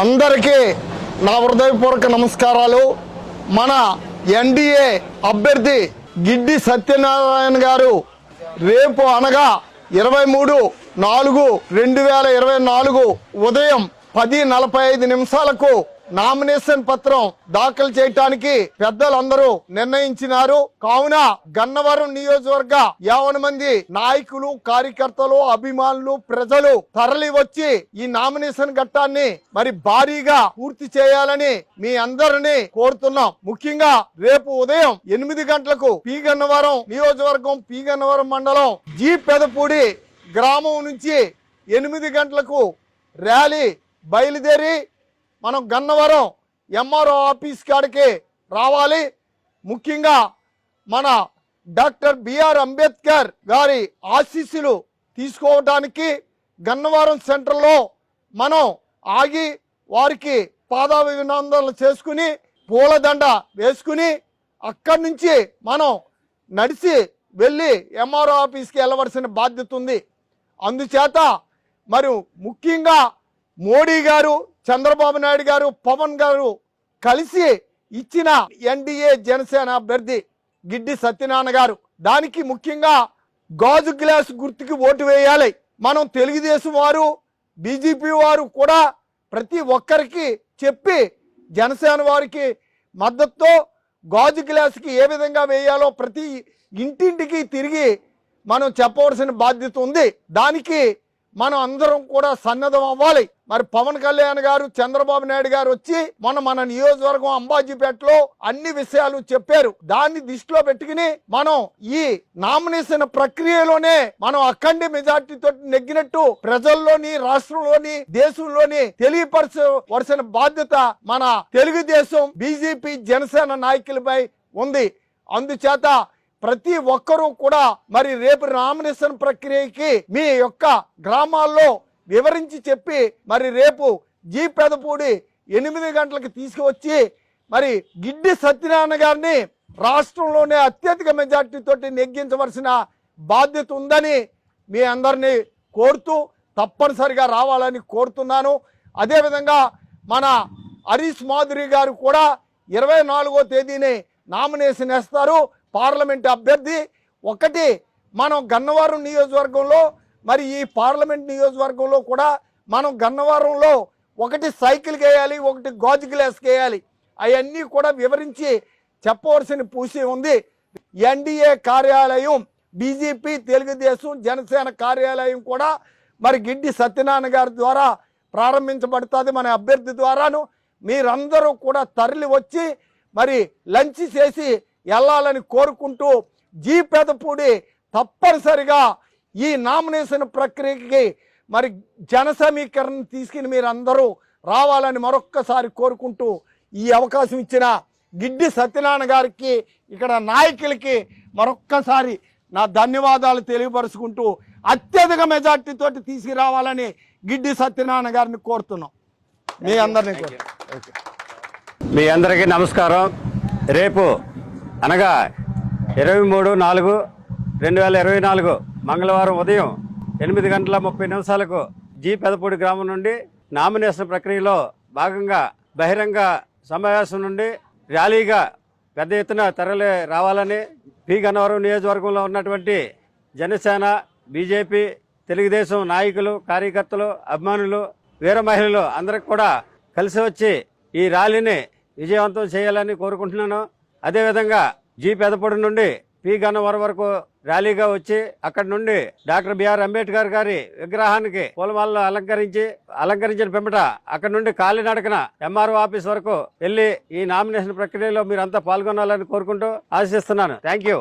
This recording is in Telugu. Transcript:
అందరికీ నా హృదయపూర్వక నమస్కారాలు. మన ఎన్డీఏ అభ్యర్థి గిడ్డి సత్యనారాయణ గారు రేపు అనగా ఇరవై మూడు నాలుగు రెండు వేల ఇరవై నాలుగు ఉదయం పది నలభై ఐదు నిమిషాలకు నామినేషన్ పత్రం దాఖలు చేయటానికి పెద్దలందరూ నిర్ణయించినారు. కావున గన్నవరం నియోజకవర్గ యావన మంది నాయకులు కార్యకర్తలు అభిమానులు ప్రజలు తరలి వచ్చి ఈ నామినేషన్ ఘట్టాన్ని మరి భారీగా పూర్తి చేయాలని మీ అందరినీ కోరుతున్నాం. ముఖ్యంగా రేపు ఉదయం ఎనిమిది గంటలకు పి గన్నవరం నియోజకవర్గం పి గన్నవరం మండలం జీ పెదపూడి గ్రామం నుంచి ఎనిమిది గంటలకు ర్యాలీ బయలుదేరి మనం గన్నవరం ఎంఆర్ఓ ఆఫీస్ కాడికి రావాలి. ముఖ్యంగా మన డాక్టర్ బిఆర్ అంబేద్కర్ గారి ఆశీస్సులు తీసుకోవడానికి గన్నవరం సెంటర్లో మనం ఆగి వారికి పాదాభినందనలు చేసుకుని పూలదండ వేసుకుని అక్కడి నుంచి మనం నడిచి వెళ్ళి ఎంఆర్ఓ ఆఫీస్కి వెళ్ళవలసిన బాధ్యత ఉంది. అందుచేత మరి ముఖ్యంగా మోడీ గారు చంద్రబాబు నాయుడు గారు పవన్ గారు కలిసి ఇచ్చిన ఎన్డీఏ జనసేన అభ్యర్థి గిడ్డి సత్యనారాయణ గారు. దానికి ముఖ్యంగా గాజు గ్లాస్ గుర్తుకి ఓటు వేయాలి. మనం తెలుగుదేశం వారు బీజేపీ వారు కూడా ప్రతి ఒక్కరికి చెప్పి జనసేన వారికి మద్దతుతో గాజు గ్లాస్కి ఏ విధంగా వేయాలో ప్రతి ఇంటింటికి తిరిగి మనం చెప్పవలసిన బాధ్యత ఉంది. దానికి మనం అందరం కూడా సన్నద్ధం అవ్వాలి. మరి పవన్ కళ్యాణ్ గారు చంద్రబాబు నాయుడు గారు వచ్చి మన మన నియోజకవర్గం అంబాజీపేటలో అన్ని విషయాలు చెప్పారు. దాన్ని దృష్టిలో పెట్టుకుని మనం ఈ నామినేషన్ ప్రక్రియలోనే మనం అఖండ మెజార్టీతో నెగ్గినట్టు ప్రజల్లోని రాష్ట్రంలోని దేశంలోని తెలియపరచవలసిన బాధ్యత మన తెలుగుదేశం బీజేపీ జనసేన నాయకులపై ఉంది. అందుచేత ప్రతి ఒక్కరూ కూడా మరి రేపు నామినేషన్ ప్రక్రియకి మీ యొక్క గ్రామాల్లో వివరించి చెప్పి మరి రేపు జీ పెదపూడి ఎనిమిది గంటలకు తీసుకువచ్చి మరి గిడ్డి సత్యనారాయణ గారిని రాష్ట్రంలోనే అత్యధిక మెజార్టీతో నెగ్గించవలసిన బాధ్యత ఉందని మీ అందరినీ కోరుతూ తప్పనిసరిగా రావాలని కోరుతున్నాను. అదేవిధంగా మన హరీష్ మాధురి గారు కూడా ఇరవై నాలుగో తేదీని నామినేషన్ వేస్తారు. పార్లమెంట్ అభ్యర్థి ఒకటి మనం గన్నవరం నియోజకవర్గంలో మరి ఈ పార్లమెంట్ నియోజకవర్గంలో కూడా మనం గన్నవరంలో ఒకటి సైకిల్ వేయాలి ఒకటి గాజు గ్లాస్ వేయాలి అవన్నీ కూడా వివరించి చెప్పవలసిన పూసి ఉంది. ఎన్డీఏ కార్యాలయం బీజేపీ తెలుగుదేశం జనసేన కార్యాలయం కూడా మరి గిడ్డి సత్యనారాయణ గారి ద్వారా ప్రారంభించబడుతుంది. మన అభ్యర్థి ద్వారాను మీరందరూ కూడా తరలి వచ్చి మరి లంచ్ చేసి వెళ్ళాలని కోరుకుంటూ జీ పెదపూడి తప్పనిసరిగా ఈ నామినేషన్ ప్రక్రియకి మరి జన సమీకరణ తీసుకుని మీరు అందరూ రావాలని మరొక్కసారి కోరుకుంటూ ఈ అవకాశం ఇచ్చిన గిడ్డి సత్యనారాయణ గారికి ఇక్కడ నాయకులకి మరొక్కసారి నా ధన్యవాదాలు తెలియపరుచుకుంటూ అత్యధిక మెజార్టీతో తీసుకురావాలని గిడ్డి సత్యనారాయణ గారిని కోరుతున్నాం. మీ అందరినీ మీ అందరికీ నమస్కారం. రేపు అనగా ఇరవై మూడు నాలుగు రెండు వేల ఇరవై నాలుగు మంగళవారం ఉదయం ఎనిమిది గంటల ముప్పై నిమిషాలకు జీ పెదపూడి గ్రామం నుండి నామినేషన్ ప్రక్రియలో భాగంగా బహిరంగ సమావేశం నుండి ర్యాలీగా పెద్ద ఎత్తున తరలి రావాలని పి. గన్నవరం నియోజకవర్గంలో ఉన్నటువంటి జనసేన బీజేపీ తెలుగుదేశం నాయకులు కార్యకర్తలు అభిమానులు వీర మహిళలు అందరికి కూడా కలిసి వచ్చి ఈ ర్యాలీని విజయవంతం చేయాలని కోరుకుంటున్నాను. అదేవిధంగా జీ పెదపొడి నుండి పి గన్నవరం వరకు ర్యాలీగా వచ్చి అక్కడి నుండి డాక్టర్ బిఆర్ అంబేద్కర్ గారి విగ్రహానికి పూలమాలలో అలంకరించి అలంకరించిన పిమ్మట అక్కడి నుండి కాలినడకన ఎంఆర్ఓ ఆఫీస్ వరకు వెళ్ళి ఈ నామినేషన్ ప్రక్రియలో మీరంతా పాల్గొనాలని కోరుకుంటూ ఆశిస్తున్నాను. Thank you